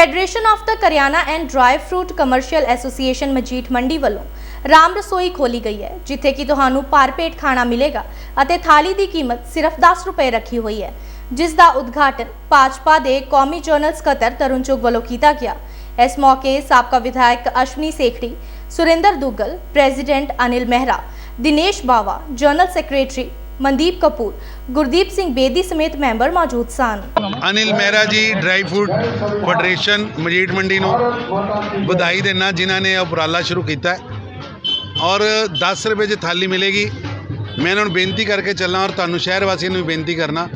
Federation of the Kiryana and dry fruit commercial association Majith Mandi ਵੱਲੋਂ ਰਾਮ ਰਸੋਈ ਖੋਲੀ ਗਈ ਹੈ, ਜਿੱਥੇ ਕਿ ਤੁਹਾਨੂੰ ਭਰਪੇਟ ਖਾਣਾ ਮਿਲੇਗਾ ਅਤੇ ਥਾਲੀ ਦੀ ਕੀਮਤ ਸਿਰਫ 10 ਰੁਪਏ ਰੱਖੀ ਹੋਈ ਹੈ, ਜਿਸ ਦਾ ਉਦਘਾਟਨ ਭਾਜਪਾ ਦੇ ਕੌਮੀ ਜਨਰਲ ਸਕੱਤਰ ਤਰੁਣ ਚੁਗ ਵੱਲੋਂ ਕੀਤਾ ਗਿਆ। ਇਸ ਮੌਕੇ ਸਾਬਕਾ ਵਿਧਾਇਕ Ashwani Sekhri, Surinder Duggal, president Anil Mehra, Dinesh Bawa general secretary Mandeep Kapoor, Gurdeep Singh Bedi ਸਮੇਤ ਮੈਂਬਰ ਮੌਜੂਦ ਸਨ। Anil Mehra ji dry food federation Majith ਮੰਡੀ ਨੂੰ ਵਧਾਈ ਦੇਣਾ ਜਿਨ੍ਹਾਂ ਨੇ ਇਹ ਉਪਰਾਲਾ ਸ਼ੁਰੂ ਕੀਤਾ ਔਰ 10 ਰੁਪਏ 'ਚ ਥਾਲੀ ਮਿਲੇਗੀ। ਮੈਂ ਇਹਨਾਂ ਨੂੰ ਬੇਨਤੀ ਕਰਕੇ ਚੱਲਾਂ ਔਰ ਤੁਹਾਨੂੰ ਸ਼ਹਿਰ ਵਾਸੀਆਂ ਨੂੰ ਵੀ ਬੇਨਤੀ ਕਰਨਾ,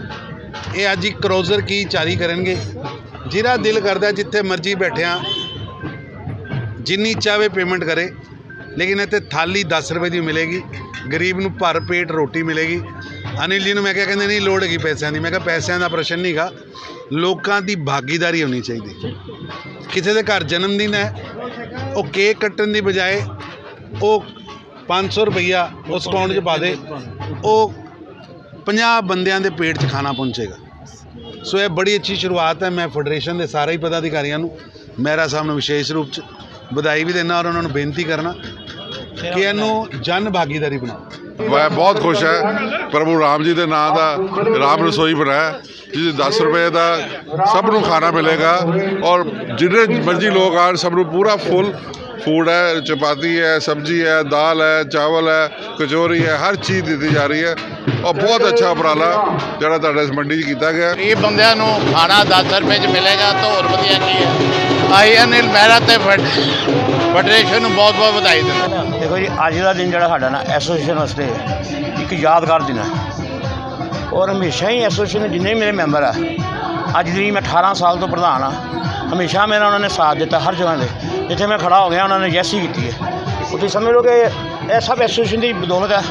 ਇਹ ਅੱਜ ਇੱਕ ਕਰੋਜ਼ਰ ਕੀ ਜਾਰੀ ਕਰਨਗੇ। ਜਿਹੜਾ ਦਿਲ ਕਰਦਾ ਜਿੱਥੇ ਮਰਜ਼ੀ ਬੈਠਿਆਂ, ਜਿੰਨੀ ਚਾਹਵੇ ਪੇਮੈਂਟ ਕਰੇ, ਲੇਕਿਨ ਇੱਥੇ ਥਾਲੀ 10 ਰੁਪਏ ਦੀ ਮਿਲੇਗੀ। ਗਰੀਬ ਨੂੰ ਭਰ ਪੇਟ ਰੋਟੀ ਮਿਲੇਗੀ। ਅਨਿਲ ਜੀ ਨੂੰ ਮੈਂ ਕਿਹਾ, ਕਹਿੰਦੇ, ਨਹੀਂ, ਲੋੜ ਹੈਗੀ ਪੈਸਿਆਂ ਦੀ। ਮੈਂ ਕਿਹਾ, ਪੈਸਿਆਂ ਦਾ ਪ੍ਰਸ਼ਨ ਨਹੀਂਗਾ ਲੋਕਾਂ ਦੀ ਭਾਗੀਦਾਰੀ ਹੋਣੀ ਚਾਹੀਦੀ ਕਿਸੇ ਦੇ ਘਰ ਜਨਮ ਦਿਨ ਹੈ, ਉਹ ਕੇਕ ਕੱਟਣ ਦੀ ਬਜਾਏ ਉਹ 500 ਰੁਪਈਆ ਉਸ ਅਕਾਊਂਟ 'ਚ ਪਾ ਦੇ। ਉਹ 50 ਬੰਦਿਆਂ ਦੇ ਪੇਟ 'ਚ ਖਾਣਾ ਪਹੁੰਚੇਗਾ। ਸੋ ਇਹ ਬੜੀ ਅੱਛੀ ਸ਼ੁਰੂਆਤ ਹੈ। ਮੈਂ ਫੈਡਰੇਸ਼ਨ ਦੇ ਸਾਰੇ ਹੀ ਪਦਾਧਿਕਾਰੀਆਂ ਨੂੰ ਮਹਿਰਾ ਸਾਹਿਬ ਨੂੰ ਵਿਸ਼ੇਸ਼ ਰੂਪ 'ਚ ਵਧਾਈ ਵੀ ਦੇਣਾ ਔਰ ਉਹਨਾਂ ਨੂੰ ਬੇਨਤੀ ਕਰਨਾ ਕਿ ਇਹਨੂੰ ਜਨ ਭਾਗੀਦਾਰੀ ਬਣਾਓ। ਮੈਂ ਬਹੁਤ ਖੁਸ਼ ਹੈ। ਪ੍ਰਭੂ ਰਾਮ ਜੀ ਦੇ ਨਾਮ ਦਾ ਰਾਮ ਰਸੋਈ ਬਣਾਇਆ। ਜਿਹਦੇ 10 ਰੁਪਏ ਦਾ ਸਭ ਨੂੰ ਖਾਣਾ ਮਿਲੇਗਾ ਔਰ ਜਿਹੜੇ ਮਰਜ਼ੀ ਲੋਕ ਆਣ ਸਭ ਨੂੰ ਪੂਰਾ ਫੁੱਲ। ਫੂਡ ਹੈ ਚਪਾਤੀ ਹੈ ਸਬਜ਼ੀ ਹੈ ਦਾਲ ਹੈ ਚਾਵਲ ਹੈ ਕਚੋਰੀ ਹੈ ਹਰ ਚੀਜ਼ ਦਿੱਤੀ ਜਾ ਰਹੀ ਹੈ। ਔਰ ਬਹੁਤ ਅੱਛਾ ਉਪਰਾਲਾ ਜਿਹੜਾ ਤੁਹਾਡੇ ਇਸ ਮੰਡੀ 'ਚ ਕੀਤਾ ਗਿਆ। ਗਰੀਬ ਬੰਦਿਆਂ ਨੂੰ ਖਾਣਾ 10 ਰੁਪਏ 'ਚ ਮਿਲੇਗਾ ਤਾਂ ਹੋਰ ਵਧੀਆ ਕੀ ਹੈ। ਆਈ ਅਨਿਲ ਮਹਿਰਾ ਤੇ ਫੈਡ- ਫੈਡਰੇਸ਼ਨ ਨੂੰ ਬਹੁਤ ਬਹੁਤ ਵਧਾਈ ਦਿੰਦਾ ਦੇਖੋ ਜੀ, ਅੱਜ ਦਾ ਦਿਨ ਜਿਹੜਾ ਸਾਡਾ ਨਾ ਐਸੋਸੀਏਸ਼ਨ ਵਾਸਤੇ ਇੱਕ ਯਾਦਗਾਰ ਦਿਨ ਹੈ। ਔਰ ਹਮੇਸ਼ਾ ਹੀ ਐਸੋਸੀਏਸ਼ਨ ਦੇ ਜਿੰਨੇ ਵੀ ਮੇਰੇ ਮੈਂਬਰ ਆ, ਅੱਜ ਦੀ ਮੈਂ 18 ਸਾਲ ਤੋਂ ਪ੍ਰਧਾਨ ਆ। ਹਮੇਸ਼ਾ ਮੇਰਾ ਉਹਨਾਂ ਨੇ ਸਾਥ ਦਿੱਤਾ ਹਰ ਜਗ੍ਹਾ ਤੇ। ਜਿੱਥੇ ਮੈਂ ਖੜਾ ਹੋ ਗਿਆ, ਉਹਨਾਂ ਨੇ ਜੈਸੀ ਕੀਤੀ ਹੈ। ਉਹ ਤੁਸੀਂ ਸਮਝ ਲਓ ਕਿ ਇਹ ਸਭ ਐਸੋਸੀਏਸ਼ਨ ਦੀ ਬਦੌਲਤ ਹੈ।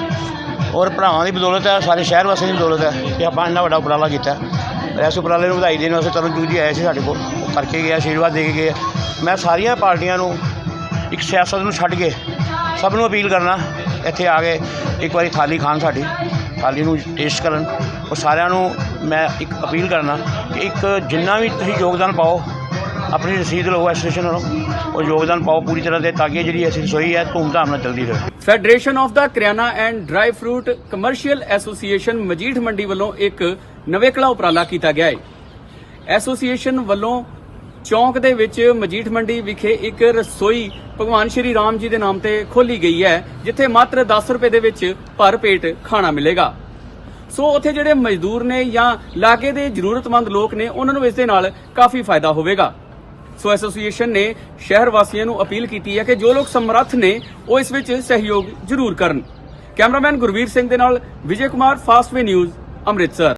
ਔਰ ਭਰਾਵਾਂ ਦੀ ਬਦੌਲਤ ਹੈ, ਸਾਰੇ ਸ਼ਹਿਰ ਵਾਸੀਆਂ ਦੀ ਬਦੌਲਤ ਹੈ। ਕਿ ਆਪਾਂ ਇੰਨਾ ਵੱਡਾ ਉਪਰਾਲਾ ਕੀਤਾ ਇਸ ਉਪਰਾਲੇ ਨੂੰ ਵਧਾਈ ਦੇਣ ਵਾਸਤੇ ਤਰੁਣ ਜੂਗ ਜੀ ਆਏ ਸੀ ਸਾਡੇ ਕੋਲ। ਉਹ ਕਰਕੇ ਗਏ, ਆਸ਼ੀਰਵਾਦ ਦੇ ਕੇ ਗਏ। ਮੈਂ ਸਾਰੀਆਂ ਪਾਰਟੀਆਂ ਨੂੰ ਇੱਕ ਸਿਆਸਤ ਨੂੰ ਛੱਡ ਕੇ ਸਭ ਨੂੰ ਅਪੀਲ ਕਰਨਾ, ਇੱਥੇ ਆ ਕੇ ਇੱਕ ਵਾਰੀ ਥਾਲੀ ਖਾਣ ਸਾਡੀ, ਥਾਲੀ ਨੂੰ ਟੇਸਟ ਕਰਨ। ਉਹ ਸਾਰਿਆਂ ਨੂੰ ਮੈਂ ਇੱਕ ਅਪੀਲ ਕਰਨਾ ਕਿ ਇੱਕ ਜਿੰਨਾ ਵੀ ਤੁਸੀਂ ਯੋਗਦਾਨ ਪਾਓ, ਆਪਣੀ ਰਸੀਦ ਲਓ, ਐਸੋਸੀਏਸ਼ਨ ਨਾਲੋਂ ਉਹ ਯੋਗਦਾਨ ਪਾਓ ਪੂਰੀ ਤਰ੍ਹਾਂ ਦੇ, ਤਾਂ ਕਿ ਜਿਹੜੀ ਅਸੀਂ ਰਸੋਈ ਹੈ, ਧੂਮਧਾਮ ਨਾਲ ਚੱਲਦੀ ਰਹੇ। Federation of the Kiryana and dry fruit commercial association Majith Mandi ਵੱਲੋਂ ਇੱਕ ਨਵੇਂ ਕਲਾ ਉਪਰਾਲਾ ਕੀਤਾ ਗਿਆ ਹੈ। ਐਸੋਸੀਏਸ਼ਨ ਵੱਲੋਂ ਚੌਂਕ ਦੇ ਵਿੱਚ ਮਜੀਠ ਮੰਡੀ ਵਿਖੇ ਇੱਕ ਰਸੋਈ ਭਗਵਾਨ ਸ਼੍ਰੀ ਰਾਮ ਜੀ ਦੇ ਨਾਮ ਤੇ ਖੋਲੀ ਗਈ ਹੈ, ਜਿੱਥੇ ਮਾਤਰ 10 ਰੁਪਏ ਦੇ ਵਿੱਚ ਭਰ ਪੇਟ ਖਾਣਾ ਮਿਲੇਗਾ। ਸੋ ਉੱਥੇ ਜਿਹੜੇ ਮਜ਼ਦੂਰ ਨੇ ਜਾਂ ਲਾਗੇ ਦੇ ਜ਼ਰੂਰਤਮੰਦ ਲੋਕ ਨੇ, ਉਹਨਾਂ ਨੂੰ ਇਸ ਦੇ ਨਾਲ ਕਾਫੀ ਫਾਇਦਾ ਹੋਵੇਗਾ। ਸੋ ਐਸੋਸੀਏਸ਼ਨ ਨੇ ਸ਼ਹਿਰ ਵਾਸੀਆਂ ਨੂੰ ਅਪੀਲ ਕੀਤੀ ਹੈ ਕਿ ਜੋ ਲੋਕ ਸਮਰੱਥ ਨੇ, ਉਹ ਇਸ ਵਿੱਚ ਸਹਿਯੋਗ ਜ਼ਰੂਰ ਕਰਨ। ਕੈਮਰਾਮੈਨ ਗੁਰਵੀਰ ਸਿੰਘ ਦੇ ਨਾਲ ਵਿਜੇ ਕੁਮਾਰ, ਫਾਸਟਵੇ ਨਿਊਜ਼, ਅੰਮ੍ਰਿਤਸਰ।